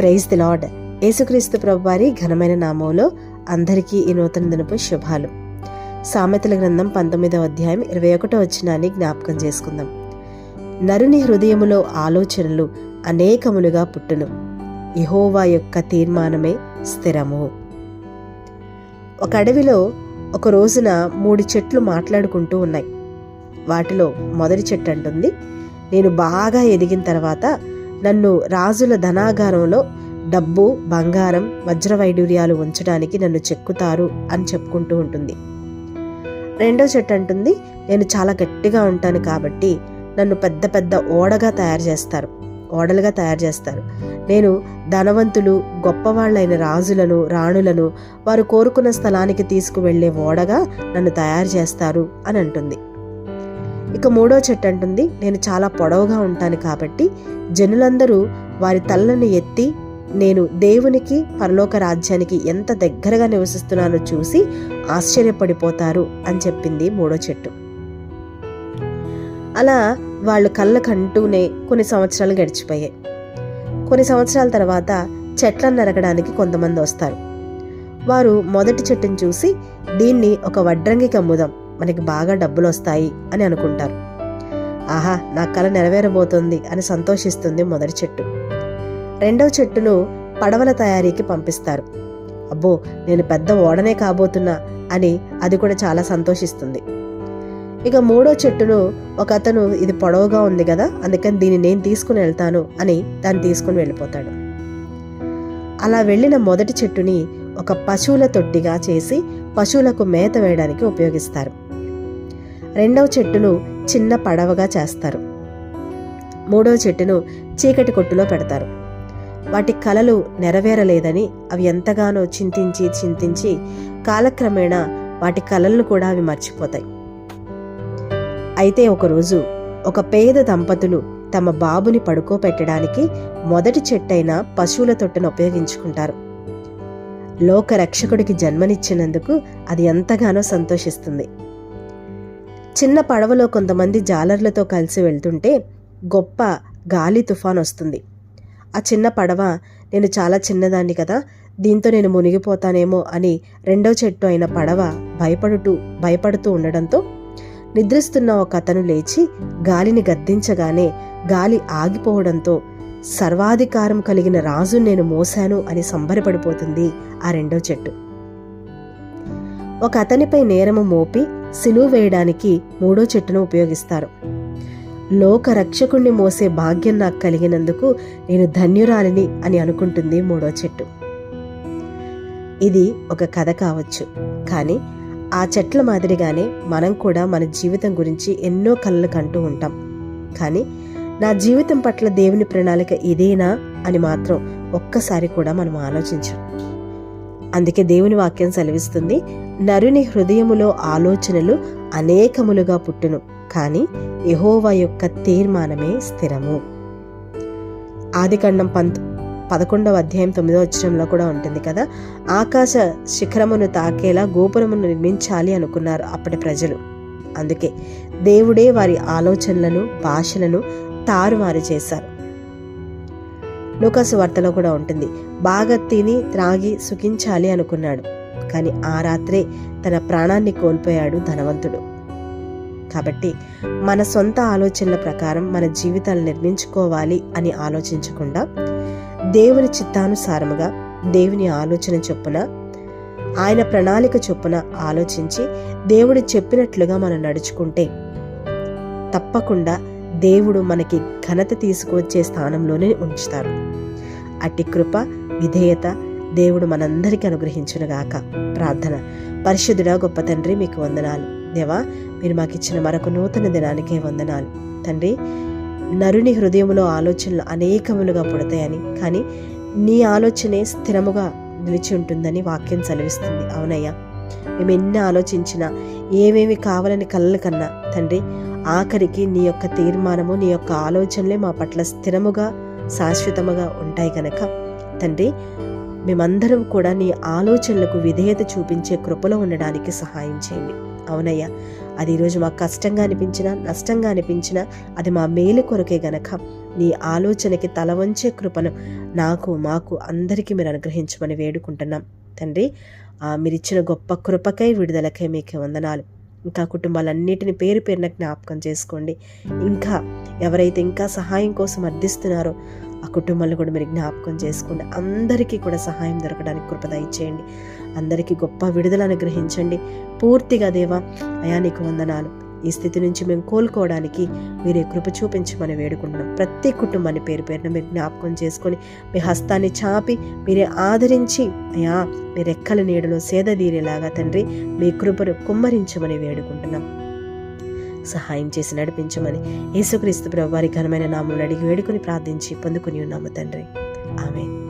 Praise the lord. యేసుక్రీస్తు ప్రభు వారి ఘనమైన నామంలో అందరికీ ఈ నూతన దినపు శుభాలు. సామెతల గ్రంథం పంతొమ్మిదవ అధ్యాయం ఇరవై ఒకటో వచ్చినాన్ని జ్ఞాపకం చేసుకుందాం. నరుని హృదయములో ఆలోచనలు అనేకములుగా పుట్టును. ఇహోవా యొక్క తీర్మానమే స్థిరము. ఒక అడవిలో ఒక రోజున మూడు చెట్లు మాట్లాడుకుంటూ ఉన్నాయి. వాటిలో మొదటి చెట్టు అంటుంది నేను బాగా ఎదిగిన తర్వాత నన్ను రాజుల ధనాగారంలో డబ్బు బంగారం వజ్ర వైడూర్యాలు ఉంచడానికి నన్ను చెక్కుతారు అని చెప్పుకుంటూ ఉంటుంది. రెండో చెట్టు అంటుంది నేను చాలా గట్టిగా ఉంటాను కాబట్టి నన్ను పెద్ద పెద్ద ఓడగా తయారు చేస్తారు ఓడలుగా తయారు చేస్తారు. నేను ధనవంతులు గొప్పవాళ్ళైన రాజులను రాణులను వారు కోరుకున్న స్థలానికి తీసుకువెళ్ళే ఓడగా నన్ను తయారు చేస్తారు అని అంటుంది. ఇక మూడో చెట్టు అంటుంది నేను చాలా పొడవుగా ఉంటాను కాబట్టి జనులందరూ వారి తలలను ఎత్తి నేను దేవునికి పరలోక రాజ్యానికి ఎంత దగ్గరగా నివసిస్తున్నానో చూసి ఆశ్చర్యపడిపోతారు అని చెప్పింది మూడో చెట్టు. అలా వాళ్ళు కళ్ళకంటూనే కొన్ని సంవత్సరాలు గడిచిపోయాయి. కొన్ని సంవత్సరాల తర్వాత చెట్లను నరకడానికి కొంతమంది వస్తారు. వారు మొదటి చెట్టును చూసి దీన్ని ఒక వడ్రంగికి అమ్ముదాం. మనకి బాగా డబ్బులు వస్తాయి అని అనుకుంటారు. ఆహా నా కళ నెరవేరబోతుంది అని సంతోషిస్తుంది మొదటి చెట్టు. రెండవ చెట్టును పడవల తయారీకి పంపిస్తారు. అబ్బో నేను పెద్ద ఓడనే కాబోతున్నా అని అది కూడా చాలా సంతోషిస్తుంది. ఇక మూడో చెట్టును ఒక అతను ఇది పొడవుగా ఉంది కదా అందుకని దీన్ని నేను తీసుకుని వెళ్తాను అని దాన్ని తీసుకుని వెళ్ళిపోతాడు. అలా వెళ్ళిన మొదటి చెట్టుని ఒక పశువుల తొట్టిగా చేసి పశువులకు మేత వేయడానికి ఉపయోగిస్తారు. రెండవ చెట్టును చిన్న పడవగా చేస్తారు. మూడవ చెట్టును చీకటి కొట్టులో పెడతారు. వాటి కలలు నెరవేరలేదని అవి ఎంతగానో చింతించి చింతించి కాలక్రమేణా వాటి కలలను కూడా అవి మర్చిపోతాయి. అయితే ఒకరోజు ఒక పేద దంపతులు తమ బాబుని పడుకోపెట్టడానికి మొదటి చెట్టైన పశువుల తొట్టును ఉపయోగించుకుంటారు. లోకరక్షకుడికి జన్మనిచ్చినందుకు అది ఎంతగానో సంతోషిస్తుంది. చిన్న పడవలో కొంతమంది జాలర్లతో కలిసి వెళ్తుంటే గొప్ప గాలి తుఫాన్ వస్తుంది. ఆ చిన్న పడవ నేను చాలా చిన్నదాన్ని కదా దీంతో నేను మునిగిపోతానేమో అని రెండో చెట్టు అయిన పడవ భయపడుతూ భయపడుతూ ఉండడంతో నిద్రిస్తున్న ఒక అతను లేచి గాలిని గద్దించగానే గాలి ఆగిపోవడంతో సర్వాధికారం కలిగిన రాజు నేను మోసాను అని సంబరపడిపోతుంది ఆ రెండో చెట్టు. ఒక అతనిపై నేరము మోపి సిలువ వేయడానికి మూడో చెట్టును ఉపయోగిస్తారు. లోక రక్షకుణ్ణి మోసే భాగ్యం నాకు కలిగినందుకు నేను ధన్యురాలిని అని అనుకుంటుంది మూడో చెట్టు. ఇది ఒక కథ కావచ్చు. కానీ ఆ చెట్ల మాదిరిగానే మనం కూడా మన జీవితం గురించి ఎన్నో కలలు కంటూ ఉంటాం. కానీ నా జీవితం పట్ల దేవుని ప్రణాళిక ఇదేనా అని మాత్రం ఒక్కసారి కూడా మనం ఆలోచించాం. అందుకే దేవుని వాక్యం సెలవిస్తుంది. నరుని హృదయములో ఆలోచనలు అనేకములుగా పుట్టును కానీ యహోవా యొక్క తీర్మానమే స్థిరము. ఆదికాండం పంత్ పదకొండవ అధ్యాయం తొమ్మిదో అక్షరంలో కూడా ఉంటుంది కదా ఆకాశ శిఖరమును తాకేలా గోపురమును నిర్మించాలి అనుకున్నారు అప్పటి ప్రజలు. అందుకే దేవుడే వారి ఆలోచనలను భాషలను తారుమారు చేశారు. లోకాసు వార్తలో కూడా ఉంటుంది బాగా తిని త్రాగి సుఖించాలి అనుకున్నాడు. కానీ ఆ రాత్రే తన ప్రాణాన్ని కోల్పోయాడు ధనవంతుడు. కాబట్టి మన సొంత ఆలోచనల ప్రకారం మన జీవితాలు నిర్మించుకోవాలి అని ఆలోచించకుండా దేవుని చిత్తానుసారముగా దేవుని ఆలోచన చొప్పున ఆయన ప్రణాళిక చొప్పున ఆలోచించి దేవుడు చెప్పినట్లుగా మనం నడుచుకుంటే తప్పకుండా దేవుడు మనకి ఘనత తీసుకువచ్చే స్థానంలోనే ఉంచుతారు. అట్టి కృప విధేయత దేవుడు మనందరికీ అనుగ్రహించునుగాక. ప్రార్థన. పరిశుద్ధుడా గొప్ప తండ్రి మీకు వందనాలు. దేవా మీరు మాకు ఇచ్చిన మరొక నూతన దినానికే వందనాలు. తండ్రి నరుని హృదయంలో ఆలోచనలు అనేకములుగా పుడతాయని కానీ నీ ఆలోచనే స్థిరముగా నిలిచి ఉంటుందని వాక్యం సెలవిస్తుంది. అవునయ్యా. మేము ఎన్ని ఆలోచించినా ఏమేమి కావాలని కళ్ళ కన్నా తండ్రి ఆఖరికి నీ యొక్క తీర్మానము నీ యొక్క ఆలోచనలే మా పట్ల స్థిరముగా శాశ్వతముగా ఉంటాయి కనుక తండ్రి మేమందరం కూడా నీ ఆలోచనలకు విధేయత చూపించే కృపలో ఉండడానికి సహాయం చేయండి. అవునయ్యా అది ఈరోజు మాకు కష్టంగా అనిపించినా నష్టంగా అనిపించినా అది మా మేలు కొరకే గనక నీ ఆలోచనకి తల వంచే కృపను నాకు మాకు అందరికీ మీరు అనుగ్రహించమని వేడుకుంటున్నాం. తండ్రి మీరు మీరిచ్చిన గొప్ప కృపకై విడుదలకై మీకే వందనాలు. ఇంకా కుటుంబాలన్నిటిని పేరు పేరున జ్ఞాపకం చేసుకోండి. ఇంకా ఎవరైతే ఇంకా సహాయం కోసం అర్థిస్తున్నారో ఆ కుటుంబాలను కూడా మీరు జ్ఞాపకం చేసుకోండి. అందరికీ కూడా సహాయం దొరకడానికి కృపద ఇచ్చేయండి అందరికీ గొప్ప విడుదల అనుగ్రహించండి. పూర్తిగా దేవా అయా నీకు వందనాలు. ఈ స్థితి నుంచి మేము కోలుకోవడానికి మీరే కృప చూపించమని వేడుకుంటున్నాం. ప్రతి కుటుంబాన్ని పేరు పేరున మీరు జ్ఞాపకం చేసుకొని మీ హస్తాన్ని చాపి మీరే ఆదరించి అయా మీ రెక్కల నీడలో సేదదీరేలాగా తండ్రి మీ కృపను కుమ్మరించమని వేడుకుంటున్నాం. సహాయం చేసి నడిపించమని యేసుక్రీస్తు ప్రభు వారి ఘనమైన నామములు అడిగి వేడుకొని ప్రార్థించి పొందుకుని ఉన్నాము తండ్రి. ఆమె